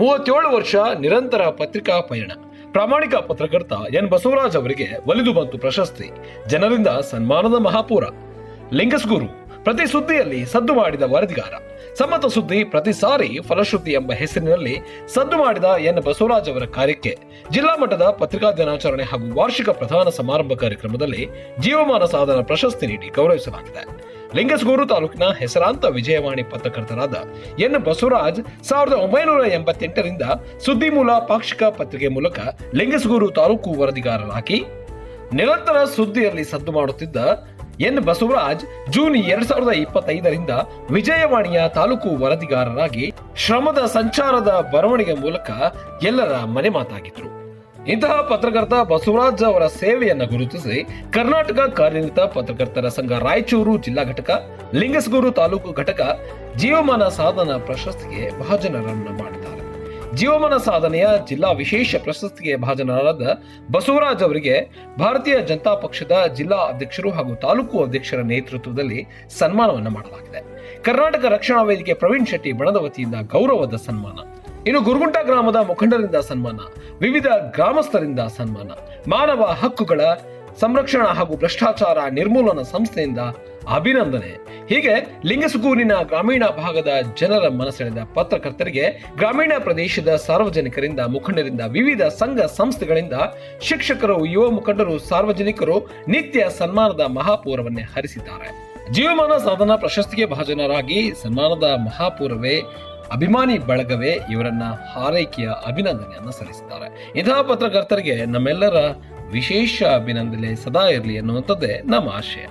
ಮೂವತ್ತೇಳು ವರ್ಷ ನಿರಂತರ ಪತ್ರಿಕಾ ಪಯಣ. ಪ್ರಾಮಾಣಿಕ ಪತ್ರಕರ್ತ ಎನ್ ಬಸವರಾಜ್ ಅವರಿಗೆ ಒಲಿದು ಬಂತು ಪ್ರಶಸ್ತಿ. ಜನರಿಂದ ಸನ್ಮಾನದ ಮಹಾಪೂರ. ಲಿಂಗಸ್ಗುರು, ಪ್ರತಿ ಸುದ್ದಿಯಲ್ಲಿ ಸದ್ದು ಮಾಡಿದ ವರದಿಗಾರ. ಸಮ್ಮತ ಸುದ್ದಿ ಪ್ರತಿ ಸಾರಿ ಫಲಶ್ರುತಿ ಎಂಬ ಹೆಸರಿನಲ್ಲಿ ಸದ್ದು ಮಾಡಿದ ಎನ್ ಬಸವರಾಜ್ ಅವರ ಕಾರ್ಯಕ್ಕೆ. ಜಿಲ್ಲಾ ಮಟ್ಟದ ಪತ್ರಿಕಾ ದಿನಾಚರಣೆ ಹಾಗೂ ವಾರ್ಷಿಕ ಪ್ರಧಾನ ಸಮಾರಂಭ ಕಾರ್ಯಕ್ರಮದಲ್ಲಿ ಜೀವಮಾನ ಸಾಧನ ಪ್ರಶಸ್ತಿ ನೀಡಿ ಗೌರವಿಸಲಾಗಿದೆ. ಲಿಂಗಸ್ಗೂರು ತಾಲೂಕಿನ ಹೆಸರಾಂತ ವಿಜಯವಾಣಿ ಪತ್ರಕರ್ತರಾದ ಎನ್ ಬಸವರಾಜ್ ಸಾವಿರದ ಒಂಬೈನೂರ ಎಂಬತ್ತೆಂಟರಿಂದ ಸುದ್ದಿಮೂಲ ಪಾಕ್ಷಿಕ ಪತ್ರಿಕೆ ಮೂಲಕ ಲಿಂಗಸ್ಗೂರು ತಾಲೂಕು ವರದಿಗಾರರಾಗಿ ನಿರಂತರ ಸುದ್ದಿಯಲ್ಲಿ ಸದ್ದು ಮಾಡುತ್ತಿದ್ದ ಎನ್ ಬಸವರಾಜ್ ಜೂನ್ ಎರಡ್ ಸಾವಿರದ ಇಪ್ಪತ್ತೈದರಿಂದ ವಿಜಯವಾಣಿಯ ತಾಲೂಕು ವರದಿಗಾರರಾಗಿ ಶ್ರಮದ ಸಂಚಾರದ ಬರವಣಿಗೆ ಮೂಲಕ ಎಲ್ಲರ ಮನೆ ಮಾತಾಗಿದ್ರು. ಇಂತಹ ಪತ್ರಕರ್ತ ಬಸವರಾಜ್ ಅವರ ಸೇವೆಯನ್ನು ಗುರುತಿಸಿ ಕರ್ನಾಟಕ ಕಾರ್ಯನಿರತ ಪತ್ರಕರ್ತರ ಸಂಘ ರಾಯಚೂರು ಜಿಲ್ಲಾ ಘಟಕ, ಲಿಂಗಸಗೂರು ತಾಲೂಕು ಘಟಕ ಜೀವಮಾನ ಸಾಧನ ಪ್ರಶಸ್ತಿಗೆ ಭಾಜನರನ್ನು ಮಾಡಿದ್ದಾರೆ. ಜೀವಮಾನ ಸಾಧನೆಯ ಜಿಲ್ಲಾ ವಿಶೇಷ ಪ್ರಶಸ್ತಿಗೆ ಭಾಜನರಾದ ಬಸವರಾಜ್ ಅವರಿಗೆ ಭಾರತೀಯ ಜನತಾ ಪಕ್ಷದ ಜಿಲ್ಲಾ ಅಧ್ಯಕ್ಷರು ಹಾಗೂ ತಾಲೂಕು ಅಧ್ಯಕ್ಷರ ನೇತೃತ್ವದಲ್ಲಿ ಸನ್ಮಾನವನ್ನು ಮಾಡಲಾಗಿದೆ. ಕರ್ನಾಟಕ ರಕ್ಷಣಾ ವೇದಿಕೆ ಪ್ರವೀಣ್ ಶೆಟ್ಟಿ ಬಣದ ವತಿಯಿಂದ ಗೌರವದ ಸನ್ಮಾನ. ಇನ್ನು ಗುರುಗುಂಟ ಗ್ರಾಮದ ಮುಖಂಡರಿಂದ ಸನ್ಮಾನ, ವಿವಿಧ ಗ್ರಾಮಸ್ಥರಿಂದ ಸನ್ಮಾನ, ಮಾನವ ಹಕ್ಕುಗಳ ಸಂರಕ್ಷಣಾ ಹಾಗೂ ಭ್ರಷ್ಟಾಚಾರ ನಿರ್ಮೂಲನಾ ಸಂಸ್ಥೆಯಿಂದ ಅಭಿನಂದನೆ. ಹೀಗೆ ಲಿಂಗಸುಗೂರಿನ ಗ್ರಾಮೀಣ ಭಾಗದ ಜನರ ಮನಸೆಳೆದ ಪತ್ರಕರ್ತರಿಗೆ ಗ್ರಾಮೀಣ ಪ್ರದೇಶದ ಸಾರ್ವಜನಿಕರಿಂದ, ಮುಖಂಡರಿಂದ, ವಿವಿಧ ಸಂಘ ಸಂಸ್ಥೆಗಳಿಂದ ಶಿಕ್ಷಕರು, ಯುವ ಮುಖಂಡರು, ಸಾರ್ವಜನಿಕರು ನಿತ್ಯ ಸನ್ಮಾನದ ಮಹಾಪೂರವನ್ನೇ ಹರಿಸಿದ್ದಾರೆ. ಜೀವಮಾನ ಸಾಧನ ಪ್ರಶಸ್ತಿಗೆ ಭಾಜನರಾಗಿ ಸನ್ಮಾನದ ಮಹಾಪೂರವೇ ಅಭಿಮಾನಿ ಬಳಗವೇ ಇವರನ್ನ ಹಾರೈಕೆಯ ಅಭಿನಂದನೆಯನ್ನು ಸಲ್ಲಿಸಿದ್ದಾರೆ. ಇಂತಹ ಪತ್ರಕರ್ತರಿಗೆ ನಮ್ಮೆಲ್ಲರ ವಿಶೇಷ ಅಭಿನಂದನೆ ಸದಾ ಇರಲಿ ಎನ್ನುವಂಥದ್ದೇ ನಮ್ಮ ಆಶಯ.